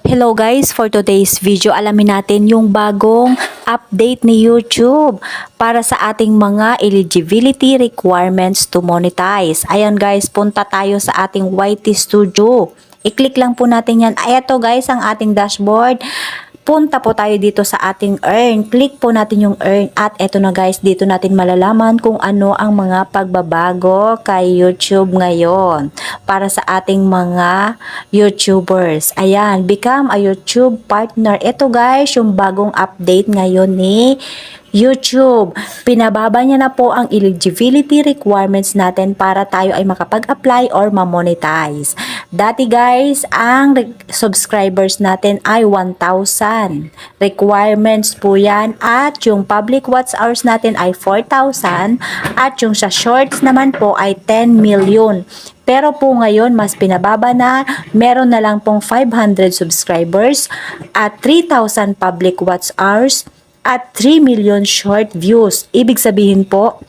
Hello guys, for today's video alamin natin yung bagong update ni YouTube para sa ating mga eligibility requirements to monetize. Ayan guys, punta tayo sa ating YT Studio. I-click lang po natin yan. Ito guys, ang ating dashboard. Punta po tayo dito sa ating earn. Click po natin yung earn at eto na guys, dito natin malalaman kung ano ang mga pagbabago kay YouTube ngayon para sa ating mga YouTubers. Ayan, become a YouTube partner. Ito guys, yung bagong update ngayon ni YouTube. Pinababa niya na po ang eligibility requirements natin para tayo ay makapag-apply or ma-monetize. Dati guys, ang subscribers natin ay 1,000. Requirements po yan at yung public watch hours natin ay 4,000 at yung sa shorts naman po ay 10 million. Pero po ngayon, mas pinababa na, meron na lang pong 500 subscribers at 3,000 public watch hours at 3 million short views. Ibig sabihin po,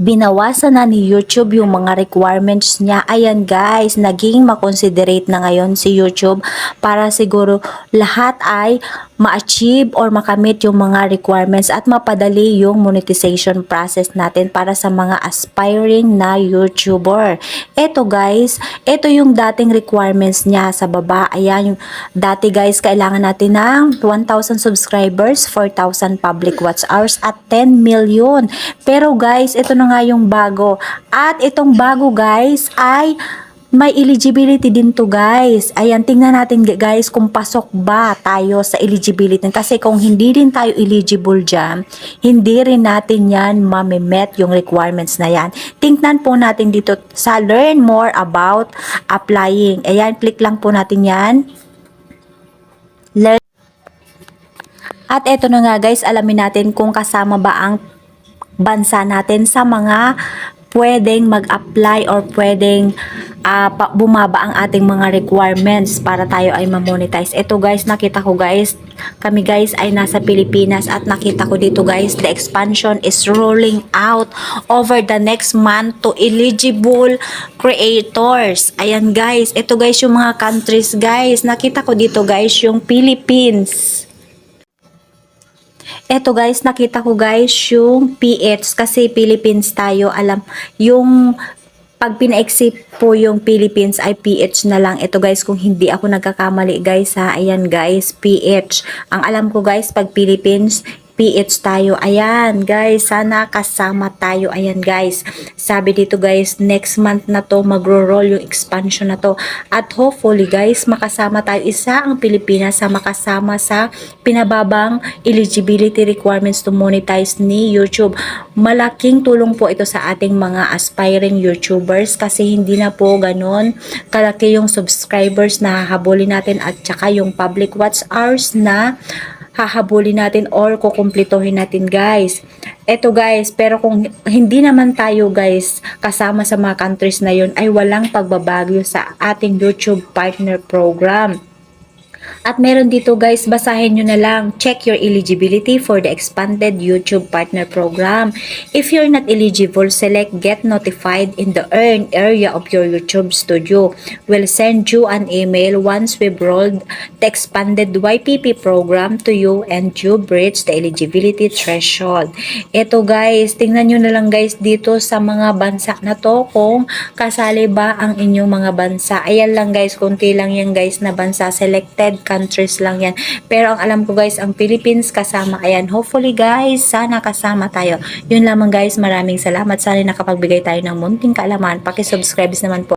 binawasan na ni YouTube yung mga requirements niya. Ayan guys, naging makonsiderate na ngayon si YouTube para siguro lahat ay ma-achieve or makamit yung mga requirements at mapadali yung monetization process natin para sa mga aspiring na YouTuber. Ito guys, ito yung dating requirements niya sa baba. Ayan, yung dati guys, kailangan natin ng 1,000 subscribers, 4,000 public watch hours at 10 million. Pero guys, ito na nga yung bago. At itong bago guys ay may eligibility din to guys. Ayan, tingnan natin guys kung pasok ba tayo sa eligibility. Kasi kung hindi rin tayo eligible dyan, hindi rin natin yan mamimet yung requirements na yan. Tingnan po natin dito sa learn more about applying. Ayan, click lang po natin yan. Learn at eto na nga guys, alamin natin kung kasama ba ang bansa natin sa mga pwedeng mag-apply or pwedeng pa- bumaba ang ating mga requirements para tayo ay ma-monetize. Ito guys, nakita ko guys, kami guys ay nasa Pilipinas at nakita ko dito guys, the expansion is rolling out over the next month to eligible creators. Ayan guys, ito guys yung mga countries guys. Nakita ko dito guys yung Philippines. Eto guys, nakita ko guys yung PH kasi Philippines tayo. Alam, yung pag pinaexip po yung Philippines ay PH na lang. Ito guys, kung hindi ako nagkakamali guys ha. Ayan guys, PH. Ang alam ko guys, pag Philippines, PH tayo. Ayan, guys, sana kasama tayo. Ayan, guys. Sabi dito, guys, next month na to, magro-roll yung expansion na to. At hopefully, guys, makasama tayo. Isa ang Pilipinas sa makasama sa pinababang eligibility requirements to monetize ni YouTube. Malaking tulong po ito sa ating mga aspiring YouTubers kasi hindi na po ganun kalaki yung subscribers na hahabulin natin at saka yung public watch hours na hahabulin natin or kukumplituhin natin guys. Eto guys, pero kung hindi naman tayo guys kasama sa mga countries na yun ay walang pagbabago sa ating YouTube partner program. At meron dito guys, basahin nyo na lang. Check your eligibility for the expanded YouTube Partner Program. If you're not eligible, select Get Notified in the Earn area of your YouTube studio. We'll send you an email once we've rolled the expanded YPP program to you and you've reached the eligibility threshold. Ito guys, tingnan nyo na lang guys dito sa mga bansa na to kung kasali ba ang inyong mga bansa. Ayan lang guys, konti lang yan guys na bansa. Selected countries lang yan. Pero ang alam ko guys, ang Philippines kasama. Ayan, hopefully guys, sana kasama tayo. Yun lamang guys, maraming salamat. Sana nakapagbigay tayo ng munting kaalaman. Pakisubscribe naman po